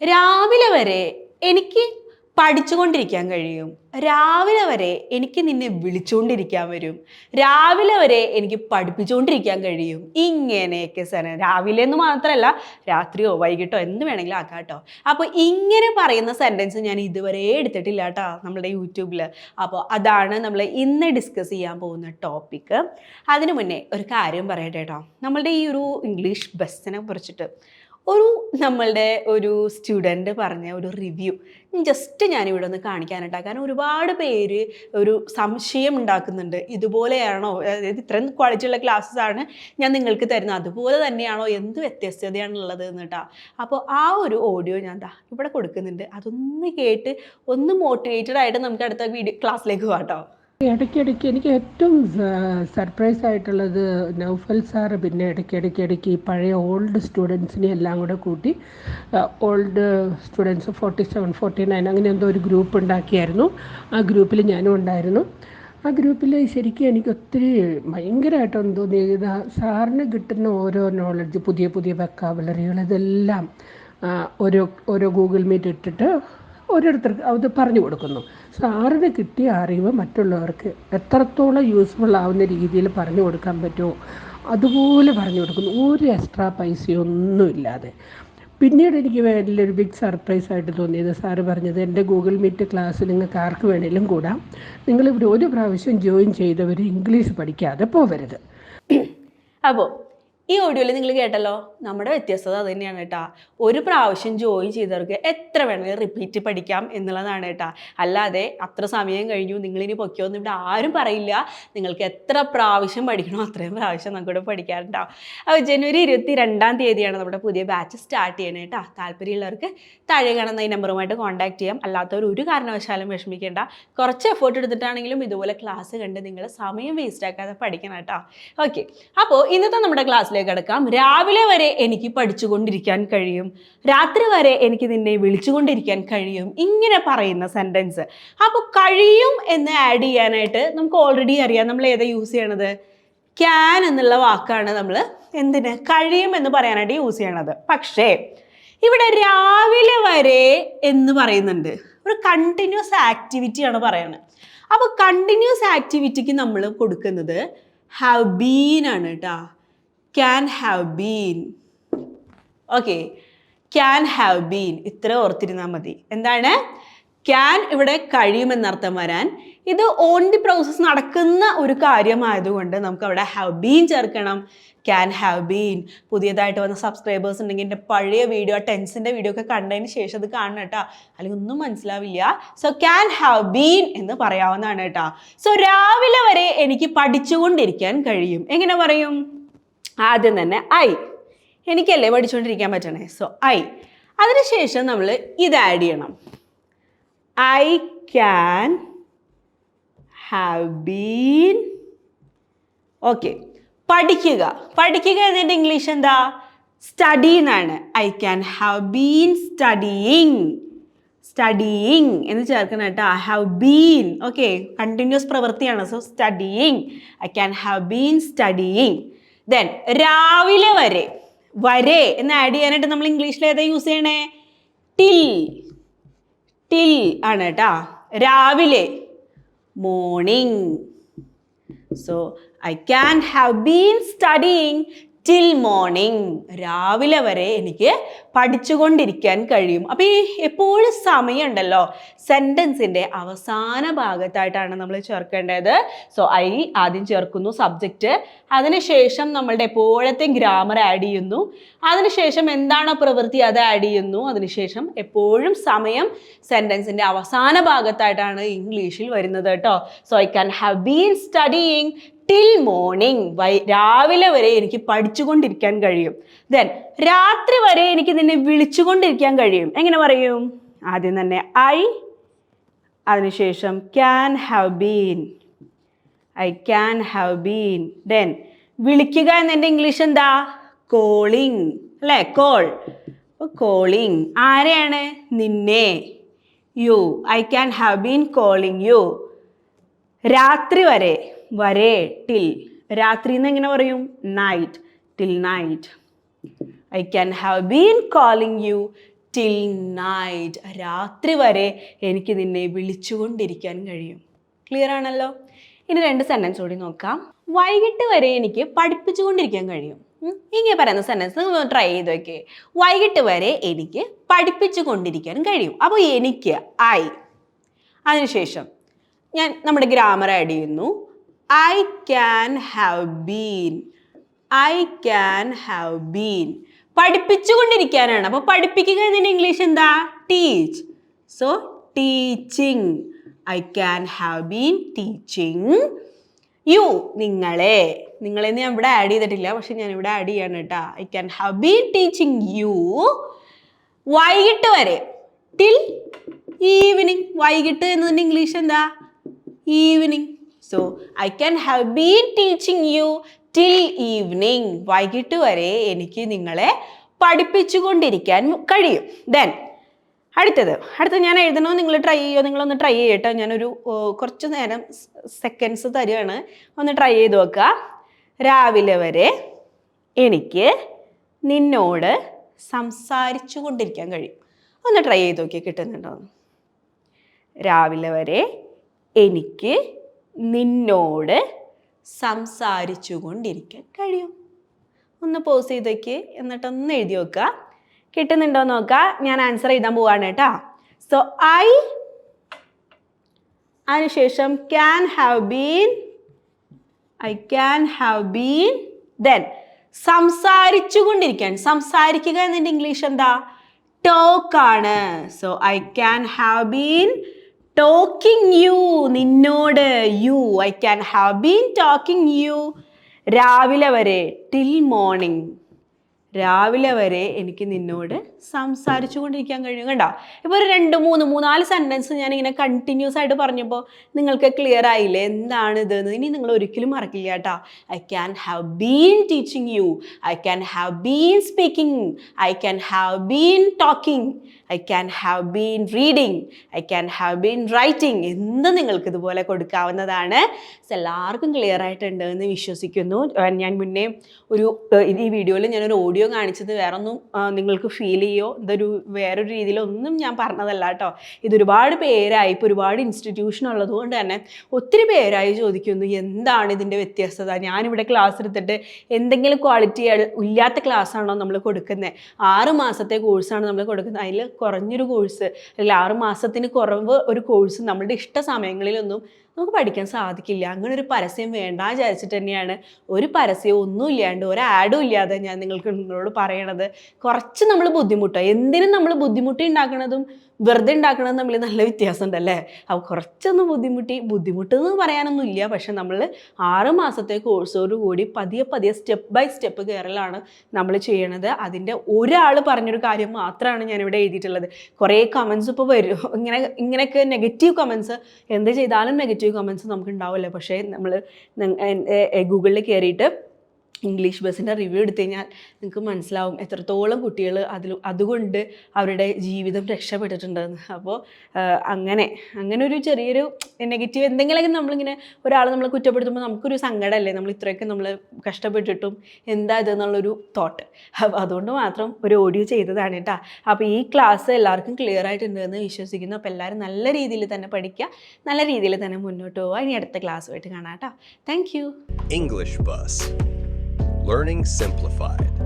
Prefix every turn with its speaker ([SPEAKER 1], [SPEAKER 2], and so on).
[SPEAKER 1] രാവിലെ വരെ എനിക്ക് പഠിച്ചുകൊണ്ടിരിക്കാൻ കഴിയും. രാവിലെ വരെ എനിക്ക് നിന്നെ വിളിച്ചുകൊണ്ടിരിക്കാൻ വരും. രാവിലെ വരെ എനിക്ക് പഠിപ്പിച്ചുകൊണ്ടിരിക്കാൻ കഴിയും. ഇങ്ങനെയൊക്കെ സന രാവിലെ എന്ന് മാത്രമല്ല രാത്രിയോ വൈകിട്ടോ എന്ത് വേണമെങ്കിലും ആക്കാം കേട്ടോ. അപ്പോൾ ഇങ്ങനെ പറയുന്ന സെന്റൻസ് ഞാൻ ഇതുവരെ എടുത്തിട്ടില്ല കേട്ടോ നമ്മുടെ യൂട്യൂബിൽ അപ്പോൾ അതാണ് നമ്മൾ ഇന്ന് ഡിസ്കസ് ചെയ്യാൻ പോകുന്ന ടോപ്പിക്ക് അതിനു മുന്നേ ഒരു കാര്യം പറയട്ടെ കേട്ടോ. നമ്മളുടെ ഈ ഒരു ഇംഗ്ലീഷ് ബസ്സിനെ കുറിച്ചിട്ട്. ഒരു നമ്മളുടെ ഒരു സ്റ്റുഡന്റ് പറഞ്ഞ ഒരു റിവ്യൂ ജസ്റ്റ് ഞാനിവിടെ ഒന്ന് കാണിക്കാനായിട്ടാണ് കാരണം ഒരുപാട് പേര് ഒരു സംശയം ഉണ്ടാക്കുന്നുണ്ട്. ഇതുപോലെയാണോ? അതായത് ഇത്രയും ക്വാളിറ്റിയുള്ള ക്ലാസ്സസ് ആണ് ഞാൻ നിങ്ങൾക്ക് തരുന്നത്. അതുപോലെ തന്നെയാണോ? എന്ത് വ്യത്യസ്തതയാണുള്ളത് എന്നിട്ടാ അപ്പോൾ ആ ഒരു ഓഡിയോ ഞാൻ ദാ ഇവിടെ കൊടുക്കുന്നുണ്ട്. അതൊന്ന് കേട്ട് ഒന്ന് മോട്ടിവേറ്റഡ് ആയിട്ട് നമുക്ക് അടുത്ത വീഡിയോ ക്ലാസ്സിലേക്ക് പോകാം കേട്ടോ
[SPEAKER 2] ഇടയ്ക്കിടയ്ക്ക് എനിക്ക് ഏറ്റവും സർപ്രൈസ് ആയിട്ടുള്ളത് നൗഫൽ സാറ് പിന്നെ ഇടയ്ക്കിടയ്ക്ക് ഇടയ്ക്ക് പഴയ ഓൾഡ് സ്റ്റുഡൻസിനെ എല്ലാം കൂടെ കൂട്ടി old students forty seven forty nine അങ്ങനെ എന്തോ ഒരു ഗ്രൂപ്പ് ഉണ്ടാക്കിയായിരുന്നു. ആ ഗ്രൂപ്പിൽ ഞാനും ഉണ്ടായിരുന്നു. ആ ഗ്രൂപ്പിൽ ശരിക്കും എനിക്ക് ഒത്തിരി ഭയങ്കരമായിട്ടൊന്ന് തോന്നിയത് സാറിന് കിട്ടുന്ന ഓരോ നോളജ് പുതിയ പുതിയ വെക്കാബുലറികൾ ഇതെല്ലാം ഓരോ ഓരോ ഗൂഗിൾ മീറ്റ് ഇട്ടിട്ട് ഓരോരുത്തർക്ക് അത് പറഞ്ഞു കൊടുക്കുന്നു. സാറിന് കിട്ടിയ അറിവ് മറ്റുള്ളവർക്ക് എത്രത്തോളം യൂസ്ഫുൾ ആവുന്ന രീതിയിൽ പറഞ്ഞു കൊടുക്കാൻ പറ്റുമോ അതുപോലെ പറഞ്ഞു കൊടുക്കുന്നു. ഒരു എക്സ്ട്രാ പൈസയൊന്നുമില്ലാതെ. പിന്നീട് എനിക്ക് വലിയൊരു ബിഗ് സർപ്രൈസ് ആയിട്ട് തോന്നിയത് സാറ് പറഞ്ഞത് എന്റെ ഗൂഗിൾ മീറ്റ് ക്ലാസ്സിൽ നിങ്ങൾക്ക് ആർക്ക് വേണേലും കൂടാം. നിങ്ങളിവിടെ ഒരു പ്രാവശ്യം ജോയിൻ ചെയ്തവർ ഇംഗ്ലീഷ് പഠിക്കാതെ പോവരുത്.
[SPEAKER 1] അപ്പോൾ ഈ ഓഡിയോയിൽ നിങ്ങൾ കേട്ടല്ലോ? നമ്മുടെ വ്യത്യസ്തത അത് തന്നെയാണ് കേട്ടാ. ഒരു പ്രാവശ്യം ജോയിൻ ചെയ്തവർക്ക് എത്ര വേണമെങ്കിലും റിപ്പീറ്റ് പഠിക്കാം എന്നുള്ളതാണ് കേട്ടാ. അല്ലാതെ അത്ര സമയം കഴിഞ്ഞു നിങ്ങളിനി പൊക്കിയോ എന്ന് ഇവിടെ ആരും പറയില്ല. നിങ്ങൾക്ക് എത്ര പ്രാവശ്യം പഠിക്കണോ അത്രയും പ്രാവശ്യം നമുക്കിവിടെ പഠിക്കാറുണ്ടാവും. അപ്പോൾ ജനുവരി ഇരുപത്തി രണ്ടാം തീയതിയാണ് നമ്മുടെ പുതിയ ബാച്ച് സ്റ്റാർട്ട് ചെയ്യണേ കേട്ടോ. താല്പര്യമുള്ളവർക്ക് താഴെ കാണുന്ന ഈ നമ്പറുമായിട്ട് കോൺടാക്ട് ചെയ്യാം. അല്ലാത്തവർ ഒരു കാരണവശാലും വിഷമിക്കേണ്ട. കുറച്ച് എഫേർട്ട് എടുത്തിട്ടാണെങ്കിലും ഇതുപോലെ ക്ലാസ് കണ്ട് നിങ്ങൾ സമയം വേസ്റ്റ് ആക്കാതെ പഠിക്കണം കേട്ടോ. ഓക്കെ അപ്പോൾ ഇന്നത്തെ നമ്മുടെ ക്ലാസ്സിലേക്ക് കിടക്കാം. രാവിലെ വരെ എനിക്ക് പഠിച്ചുകൊണ്ടിരിക്കാൻ കഴിയും. രാത്രി വരെ എനിക്ക് നിന്നെ വിളിച്ചുകൊണ്ടിരിക്കാൻ കഴിയും. ഇങ്ങനെ പറയുന്ന സെന്റൻസ് അപ്പോൾ കഴിയും എന്ന് ആഡ് ചെയ്യാനായിട്ട് നമുക്ക് ഓൾറെഡി അറിയാം. നമ്മൾ ഏതാ യൂസ് ചെയ്യണത്? ക്യാൻ എന്നുള്ള വാക്കാണ് നമ്മൾ എന്തിന്? കഴിയും എന്ന് പറയാനായിട്ട് യൂസ് ചെയ്യണത്. പക്ഷേ ഇവിടെ രാവിലെ വരെ എന്ന് പറയുന്നുണ്ട്. ഒരു കണ്ടിന്യൂസ് ആക്ടിവിറ്റിയാണ് പറയുന്നത്. അപ്പോൾ കണ്ടിന്യൂസ് ആക്ടിവിറ്റിക്ക് നമ്മൾ കൊടുക്കുന്നത് ഹാവ് ബീൻ ആണ് കേട്ടോ. Can have been okay can have been ഇത്ര ഓർത്തിരുന്നാൽ മതി. എന്താണ്? ക്യാൻ ഇവിടെ കഴിയുമെന്നർത്ഥം വരാൻ ഇത് ഓൺ ദി പ്രോസസ് നടക്കുന്ന ഒരു കാര്യമായതുകൊണ്ട് നമുക്ക് അവിടെ ഹാവ് ബീൻ ചേർക്കണം. ക്യാൻ ഹാവ് ബീൻ പുതിയതായിട്ട് വന്ന സബ്സ്ക്രൈബേഴ്സ് ഉണ്ടെങ്കിൽ എന്റെ പഴയ വീഡിയോ ടെൻസിന്റെ വീഡിയോ ഒക്കെ കണ്ടതിന് ശേഷം അത് കാണണം കേട്ടോ. അല്ലെങ്കിൽ ഒന്നും മനസ്സിലാവില്ല. സോ ക്യാൻ ഹാവ് ബീൻ എന്ന് പറയാവുന്നതാണ് കേട്ടോ. സോ രാവിലെ വരെ എനിക്ക് പഠിച്ചുകൊണ്ടിരിക്കാൻ കഴിയും. എങ്ങനെ പറയും? ആദ്യം തന്നെ ഐ എനിക്കല്ലേ പഠിച്ചുകൊണ്ടിരിക്കാൻ പറ്റണേ? സോ ഐ അതിനുശേഷം നമ്മൾ ഇത് ആഡ് ചെയ്യണം. I can have been okay പഠിക്കുക. പഠിക്കുക എന്നതിന്റെ ഇംഗ്ലീഷ് എന്താ? സ്റ്റഡി എന്നാണ് I can have been studying studying എന്ന് ചേർക്കണം കേട്ടോ. I have been okay continuous പ്രവൃത്തിയാണ്. So studying I can have been studying then രാവിലെ വരെ വരെ എന്ന് ആഡ് ചെയ്യാനായിട്ട് നമ്മൾ ഇംഗ്ലീഷിൽ ഏതാ യൂസ് ചെയ്യണേ? ടിൽ ടിൽ ആണ് കേട്ടാ. രാവിലെ. Morning so I can have been studying till morning രാവിലെ വരെ എനിക്ക് പഠിച്ചുകൊണ്ടിരിക്കാൻ കഴിയും. അപ്പോൾ ഈ എപ്പോഴും സമയമുണ്ടല്ലോ. സെന്റൻസിന്റെ അവസാന ഭാഗത്തായിട്ടാണ് നമ്മൾ ചേർക്കേണ്ടത്. സോ ഐ ആദ്യം ചേർക്കുന്നു സബ്ജക്റ്റ് അതിനുശേഷം നമ്മളുടെ എപ്പോഴത്തെ ഗ്രാമർ ആഡ് ചെയ്യുന്നു. അതിനുശേഷം എന്താണോ പ്രവൃത്തി അത് ആഡ് ചെയ്യുന്നു. അതിനുശേഷം എപ്പോഴും സമയം സെന്റൻസിന്റെ അവസാന ഭാഗത്തായിട്ടാണ് ഇംഗ്ലീഷിൽ വരുന്നത് കേട്ടോ. So I can have been studying till morning why രാവിലെ വരെ എനിക്ക് പഠിച്ചുകൊണ്ടിരിക്കാൻ കഴിയും. ദെൻ രാത്രി വരെ എനിക്ക് നിന്നെ വിളിച്ചുകൊണ്ടിരിക്കാൻ കഴിയും. എങ്ങനെ പറയും? ആദ്യം തന്നെ ഐ അതിനുശേഷം can have been I can have been then വിളിക്കുക എന്നെന്റെ ഇംഗ്ലീഷ് എന്താ? കോളിംഗ് അല്ലേ? കോൾ കോളിംഗ് ആരെയാണ്? നിന്നെ. You I can have been calling you രാത്രി വരെ. വരെ ടിൽ. രാത്രി എന്ന് എങ്ങനെ പറയും? Night till night I can have been calling you till night രാത്രി വരെ എനിക്ക് നിന്നെ വിളിച്ചുകൊണ്ടിരിക്കാൻ കഴിയും. ക്ലിയർ ആണല്ലോ? ഇനി രണ്ട് സെന്റൻസ് കൂടി നോക്കാം. വൈകിട്ട് വരെ എനിക്ക് പഠിപ്പിച്ചുകൊണ്ടിരിക്കാൻ കഴിയും. ഇങ്ങനെ പറയുന്ന സെന്റൻസ് ട്രൈ ചെയ്ത് നോക്കേ വൈകിട്ട് വരെ എനിക്ക് പഠിപ്പിച്ചു കൊണ്ടിരിക്കാൻ കഴിയും. അപ്പോൾ എനിക്ക് ഐ അതിനുശേഷം ഞാൻ നമ്മുടെ ഗ്രാമർ ആഡ് ചെയ്യുന്നു. I can have been I can have been പഠിപ്പിച്ചുകൊണ്ടിരിക്കാനാണ്. അപ്പോൾ പഠിപ്പിക്കുക എന്നതിന്റെ ഇംഗ്ലീഷ് എന്താ? Teach so teaching I can have been teaching you നിങ്ങളെ. നിങ്ങളെ ഞാൻ ഇവിടെ ആഡ് ചെയ്തിട്ടില്ല. പക്ഷെ ഞാൻ ഇവിടെ ആഡ് ചെയ്യാണ് കേട്ടോ. I can have been teaching you വൈകിട്ട് വരെ. ടിൽ ഈവനിങ് വൈകിട്ട് എന്നതിന്റെ ഇംഗ്ലീഷ് എന്താ? Evening so I can have been teaching you till evening വൈകിട്ട് വരെ എനിക്ക് നിങ്ങളെ പഠിപ്പിച്ചുകൊണ്ടിരിക്കാൻ കഴിയും. ദെൻ അടുത്തത്. അടുത്തത് ഞാൻ എഴുതണോ? നിങ്ങൾ ട്രൈ ചെയ്യോ? നിങ്ങളൊന്ന് ട്രൈ ചെയ്യട്ടോ. ഞാനൊരു കുറച്ച് നേരം സെക്കൻഡ്സ് തരുവാണ്. ഒന്ന് ട്രൈ ചെയ്ത് നോക്കുക. രാവിലെ വരെ എനിക്ക് നിന്നോട് സംസാരിച്ചു കൊണ്ടിരിക്കാൻ കഴിയും. ഒന്ന് ട്രൈ ചെയ്ത് നോക്കിയാൽ കിട്ടുന്നുണ്ടോ. രാവിലെ വരെ എനിക്ക് നിന്നോട് സംസാരിച്ചു കൊണ്ടിരിക്കാൻ കഴിയും. ഒന്ന് പോസ് ചെയ്ത് വയ്ക്ക് എന്നിട്ടൊന്ന് എഴുതി വെക്കുക കിട്ടുന്നുണ്ടോ നോക്കുക. ഞാൻ ആൻസർ എഴുതാൻ പോവാണ് കേട്ടോ. സോ ഐ അതിനുശേഷം can have been I can have been then സംസാരിച്ചു കൊണ്ടിരിക്കാൻ സംസാരിക്കുക എന്നതിന്റെ ഇംഗ്ലീഷ് എന്താ? ടോക്ക് ആണ്. So I can have been talking you നിന്നോട് you I can have been talking you രാവിലെ വരെ ടിൽ മോർണിംഗ് രാവിലെ വരെ എനിക്ക് നിന്നോട് സംസാരിച്ചു കൊണ്ടിരിക്കാൻ കഴിയും കണ്ടോ? ഇപ്പൊ ഒരു രണ്ട് മൂന്ന് മൂന്നാൽ ഞാൻ ഇങ്ങനെ കണ്ടിന്യൂസ് ആയിട്ട് പറഞ്ഞപ്പോൾ നിങ്ങൾക്ക് ക്ലിയർ ആയില്ലേ? എന്താണ് ഇത് ഇനി നിങ്ങൾ ഒരിക്കലും മറക്കില്ല കേട്ടോ. I can have been teaching you I can have been speaking I can have been talking I can have been reading I can have been writing എന്ത് നിങ്ങൾക്ക് ഇതുപോലെ കൊടുക്കാവുന്നതാണ്. എല്ലാവർക്കും ക്ലിയർ ആയിട്ടുണ്ട് എന്ന് വിശ്വസിക്കുന്നു. ഞാൻ മുന്നേ ഒരു ഈ വീഡിയോയിൽ ഞാനൊരു ഓഡിയോ കാണിച്ചത്. വേറൊന്നും നിങ്ങൾക്ക് ഫീൽ ചെയ്യോ? ഇതൊരു വേറൊരു രീതിയിലൊന്നും ഞാൻ പറഞ്ഞതല്ല കേട്ടോ. ഇതൊരുപാട് പേരായി ഇപ്പോൾ ഒരുപാട് ഇൻസ്റ്റിറ്റ്യൂഷൻ ഉള്ളതുകൊണ്ട് തന്നെ ഒത്തിരി പേരായി ചോദിക്കുന്നു എന്താണ് ഇതിന്റെ വ്യത്യസ്തത? ഞാനിവിടെ ക്ലാസ് എടുത്തിട്ട് എന്തെങ്കിലും ക്വാളിറ്റി ഇല്ലാത്ത ക്ലാസ് ആണോ നമ്മൾ കൊടുക്കുന്നത്? ആറ് മാസത്തെ കോഴ്സാണ് നമ്മൾ കൊടുക്കുന്നത്. അതിൽ കുറഞ്ഞൊരു കോഴ്സ് അല്ലെങ്കിൽ ആറ് മാസത്തിന് കുറവ് ഒരു കോഴ്സ് നമ്മളുടെ ഇഷ്ട സമയങ്ങളിലൊന്നും നമുക്ക് പഠിക്കാൻ സാധിക്കില്ല. അങ്ങനെ ഒരു പരസ്യം വേണ്ട വിചാരിച്ചിട്ട് തന്നെയാണ്. ഒരു പരസ്യവും ഒന്നും ഇല്ലാണ്ട് ഒരു ആഡും ഇല്ലാതെ ഞാൻ നിങ്ങൾക്ക് നിങ്ങളോട് പറയണത്. കുറച്ച് നമ്മൾ ബുദ്ധിമുട്ടോ എന്തിനും നമ്മൾ ബുദ്ധിമുട്ടി ഉണ്ടാക്കണതും വെറുതെ ഉണ്ടാക്കണത് തമ്മിൽ നല്ല വ്യത്യാസം ഉണ്ടല്ലേ അപ്പോൾ കുറച്ചൊന്ന് ബുദ്ധിമുട്ടി ബുദ്ധിമുട്ടെന്ന് പറയാനൊന്നും ഇല്ല പക്ഷെ നമ്മൾ ആറ് മാസത്തെ കോഴ്സോട് കൂടി പതിയെ പതിയെ സ്റ്റെപ്പ് ബൈ സ്റ്റെപ്പ് കയറലാണ് നമ്മൾ ചെയ്യണത്. അതിന്റെ ഒരാൾ പറഞ്ഞൊരു കാര്യം മാത്രമാണ് ഞാനിവിടെ എഴുതിയിട്ടുള്ളത്. കുറേ കമൻസ് ഇപ്പോൾ വരും. ഇങ്ങനെ ഇങ്ങനെയൊക്കെ നെഗറ്റീവ് കമൻസ് എന്ത് ചെയ്താലും നെഗറ്റീവ് കമൻസ് നമുക്ക് ഉണ്ടാവില്ല പക്ഷേ നമ്മൾ ഗൂഗിളിൽ കയറിയിട്ട് ഇംഗ്ലീഷ് ബസ്സിന്റെ റിവ്യൂ എടുത്തു കഴിഞ്ഞാൽ നിങ്ങൾക്ക് മനസ്സിലാവും എത്രത്തോളം കുട്ടികൾ അതിൽ അതുകൊണ്ട് അവരുടെ ജീവിതം രക്ഷപ്പെട്ടിട്ടുണ്ടെന്ന്. അപ്പോൾ അങ്ങനെ അങ്ങനെ ഒരു ചെറിയൊരു നെഗറ്റീവ് എന്തെങ്കിലുമൊക്കെ നമ്മളിങ്ങനെ ഒരാൾ നമ്മളെ കുറ്റപ്പെടുത്തുമ്പോൾ നമുക്കൊരു സങ്കടമല്ലേ? നമ്മൾ ഇത്രയൊക്കെ നമ്മൾ കഷ്ടപ്പെട്ടിട്ടും എന്താ ഇതെന്നുള്ളൊരു തോട്ട് അപ്പോൾ അതുകൊണ്ട് മാത്രം ഒരു ഓഡിയോ ചെയ്തതാണ് കേട്ടോ. അപ്പോൾ ഈ ക്ലാസ് എല്ലാവർക്കും ക്ലിയർ ആയിട്ടുണ്ടെന്ന് വിശ്വസിക്കുന്നു. അപ്പോൾ എല്ലാവരും നല്ല രീതിയിൽ തന്നെ പഠിക്കുക. നല്ല രീതിയിൽ തന്നെ മുന്നോട്ട് പോവുക. ഇനി അടുത്ത ക്ലാസ്സുമായിട്ട് കാണാം കേട്ടോ. Thank you
[SPEAKER 3] bus Bus. Learning Simplified.